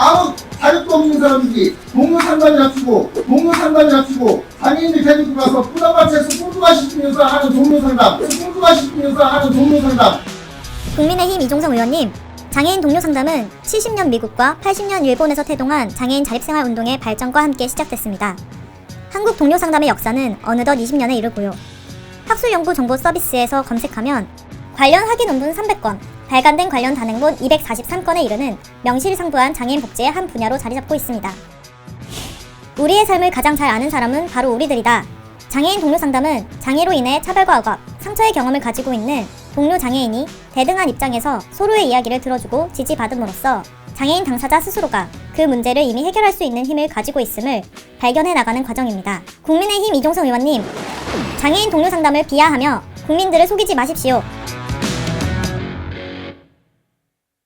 아무 자격도 없는 사람들이 동료 상담이 낮추고 동료 상담이 낮추고 장애인들 데리고 가서 부담받치에서 꼼수가 시키면서 하는 동료 상담 꼼수가 시키면서 하는 동료 상담 국민의힘 이종성 의원님, 장애인 동료 상담은 70년 미국과 80년 일본에서 태동한 장애인 자립생활 운동의 발전과 함께 시작됐습니다. 한국 동료 상담의 역사는 어느덧 20년에 이르고요. 학술연구 정보 서비스에서 검색하면 관련 학위 논문 300건, 발간된 관련 단행본 243건에 이르는 명실상부한 장애인 복지의 한 분야로 자리 잡고 있습니다. 우리의 삶을 가장 잘 아는 사람은 바로 우리들이다. 장애인 동료 상담은 장애로 인해 차별과 억압, 상처의 경험을 가지고 있는 동료 장애인이 대등한 입장에서 서로의 이야기를 들어주고 지지받음으로써 장애인 당사자 스스로가 그 문제를 이미 해결할 수 있는 힘을 가지고 있음을 발견해 나가는 과정입니다. 국민의힘 이종성 의원님, 장애인 동료 상담을 비하하며 국민들을 속이지 마십시오.